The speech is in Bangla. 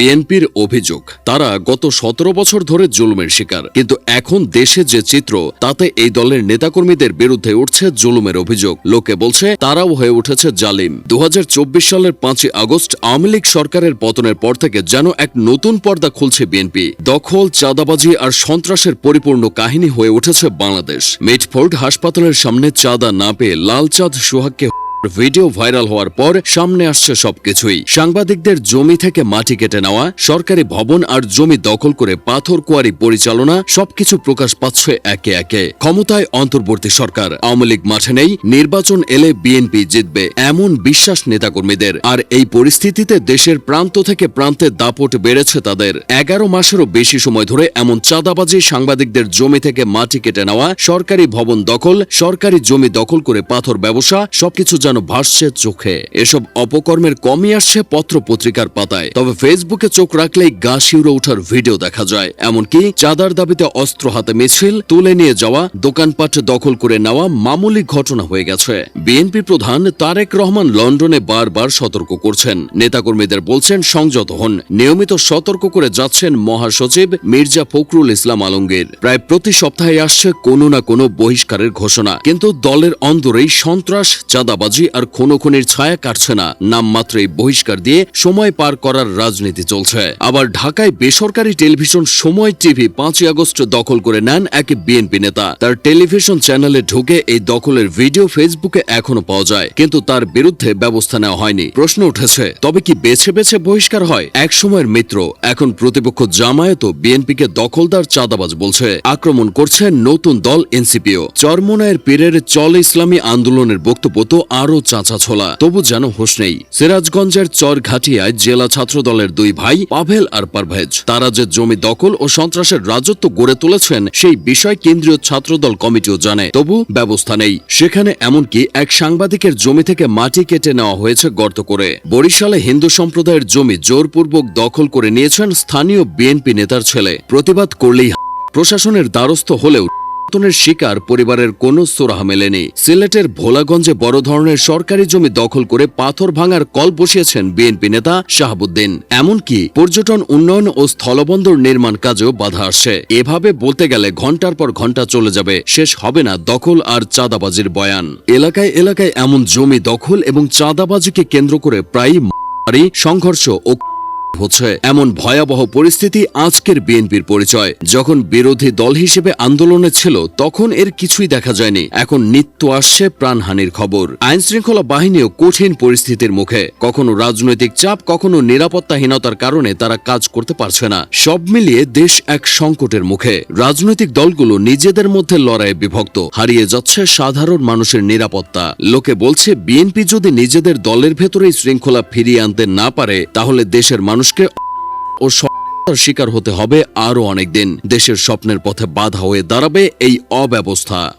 বিএনপির অভিযোগ, তারা গত সতেরো বছর ধরে জুলুমের শিকার। কিন্তু এখন দেশে যে চিত্র, তাতে এই দলের নেতাকর্মীদের বিরুদ্ধে উঠছে জুলুমের অভিযোগ। লোকে বলছে, তারাও হয়ে উঠেছে জালিম। দু হাজার চব্বিশ সালের পাঁচই আগস্ট আওয়ামী লীগ সরকারের পতনের পর থেকে যেন এক নতুন পর্দা খুলছে বিএনপি। দখল, চাঁদাবাজি আর সন্ত্রাসের পরিপূর্ণ কাহিনী হয়ে উঠেছে বাংলাদেশ। মিটফোর্ড হাসপাতালের সামনে চাঁদা না পেয়ে লালচাঁদ সোহাগকে ভিডিও ভাইরাল হওয়ার পর সামনে আসছে সবকিছুই। সাংবাদিকদের জমি থেকে মাটি কেটে নেওয়া, সরকারি ভবন আর জমি দখল করে পাথর কোয়ারি পরিচালনা, সবকিছু প্রকাশ পাচ্ছে একে একে। ক্ষমতায় অন্তর্বর্তী সরকার। আওয়ামী লীগ মাঠে নেই, নির্বাচন এলে বিএনপি জিতবে, এমন বিশ্বাস নেতাকর্মীদের। আর এই পরিস্থিতিতে দেশের প্রান্ত থেকে প্রান্তে দাপট বেড়েছে তাদের। এগারো মাসেরও বেশি সময় ধরে এমন চাঁদাবাজি সাংবাদিকদের জমি থেকে মাটি কেটে নেওয়া, সরকারি ভবন দখল, সরকারি জমি দখল করে পাথর ব্যবসা, সবকিছু যেন ভাসছে চোখে। এসব অপকর্মের কমই আসছে পত্র পত্রিকার পাতায়। তবে ফেসবুকে চোখ রাখলেই গা শিউরে ওঠার ভিডিও দেখা যায়। এমনকি চাঁদার দাবিতে অস্ত্র হাতে মিছিল, তুলে নিয়ে যাওয়া, দোকানপাট দখল করে নেওয়া মামুলি ঘটনা হয়ে গেছে। বিএনপি প্রধান তারেক রহমান লন্ডনে বারবার সতর্ক করছেন। নেতাকর্মীদের বলছেন সংযত হন। নিয়মিত সতর্ক করে যাচ্ছেন মহাসচিব মির্জা ফখরুল ইসলাম আলমগীর। প্রায় প্রতি সপ্তাহে আসছে কোনো না কোনো বহিষ্কারের ঘোষণা। কিন্তু দলের অন্দরেই সন্ত্রাস, চাঁদাবাজি আর খুনোখুনির ছায়া কাটছে না। নামমাত্রই বহিষ্কার দিয়ে সময় পার করার রাজনীতি চলছে। আবার ঢাকায় বেসরকারি টেলিভিশন সময় টিভি পাঁচই আগস্ট দখল করে নেন এক বিএনপি নেতা। তার টেলিভিশন চ্যানেলে ঢুকে এই দখলের ভিডিও ফেসবুকে এখনও পাওয়া যায়, কিন্তু তার বিরুদ্ধে ব্যবস্থা নেওয়া হয়নি। প্রশ্ন উঠেছে, তবে কি বেছে বেছে বহিষ্কার হয়? এক সময়ের মিত্র, এখন প্রতিপক্ষ জামায়াত বিএনপিকে দখলদার চাঁদাবাজ বলছে। আক্রমণ করছে নতুন দল এনসিপিও। চরমোনায়ের পীরের চল ইসলামী আন্দোলনের বক্তব্য তো আরও চাঁচা ছোলা। তবু যেন হোশ নেই। সিরাজগঞ্জের চর ঘাটিয়ায় জেলা ছাত্র দলের দুই ভাই, পাভেল আর পারভেজ। তারা যে জমি দখল ও সন্ত্রাসের রাজত্ব গড়ে তুলেছেন, সেই বিষয় কেন্দ্রীয় ছাত্রদল কমিটিও জানে। তবু ব্যবস্থা নেই। সেখানে এমনকি এক সাংবাদিকের জমি থেকে মাটি কেটে নেওয়া হয়েছে গর্ত করে। বরিশালে হিন্দু সম্প্রদায়ের জমি জোরপূর্বক দখল করে নিয়েছেন স্থানীয় বিএনপি নেতার ছেলে। প্রতিবাদ করলেই প্রশাসনের দ্বারস্থ হলেও নির্যাতনের শিকার পরিবারের কোনো সোরাহা মেলেনি। সিলেটের ভোলাগঞ্জে বড় ধরনের সরকারি জমি দখল করে পাথর ভাঙার কল বসিয়েছেন বিএনপি নেতা শাহাবুদ্দিন। এমনকি পর্যটন উন্নয়ন ও স্থলবন্দর নির্মাণ কাজেও বাধা আসছে। এভাবে বলতে গেলে ঘণ্টার পর ঘণ্টা চলে যাবে, শেষ হবে না দখল আর চাঁদাবাজির বয়ান। এলাকায় এলাকায় এমন জমি দখল এবং চাঁদাবাজিকে কেন্দ্র করে প্রায়ই সংঘর্ষ ও হচ্ছে এমন ভয়াবহ পরিস্থিতি আজকের বিএনপির পরিচয়। যখন বিরোধী দল হিসেবে আন্দোলনে ছিল, তখন এর কিছুই দেখা যায়নি। এখন নিত্য আসছে প্রাণহানির খবর। আইন শৃঙ্খলা বাহিনীও কঠিন পরিস্থিতির মুখে। কখনো রাজনৈতিক চাপ, কখনো নিরাপত্তাহীনতার কারণে তারা কাজ করতে পারছে না। সব মিলিয়ে দেশ এক সংকটের মুখে। রাজনৈতিক দলগুলো নিজেদের মধ্যে লড়াইয়ে বিভক্ত। হারিয়ে যাচ্ছে সাধারণ মানুষের নিরাপত্তা। লোকে বলছে, বিএনপি যদি নিজেদের দলের ভেতরেই শৃঙ্খলা ফিরিয়ে আনতে না পারে, তাহলে দেশের মানুষকে ও শিকার হতে হবে আরও অনেকদিন। দেশের স্বপ্নের পথে বাধা হয়ে দাঁড়াবে এই অব্যবস্থা।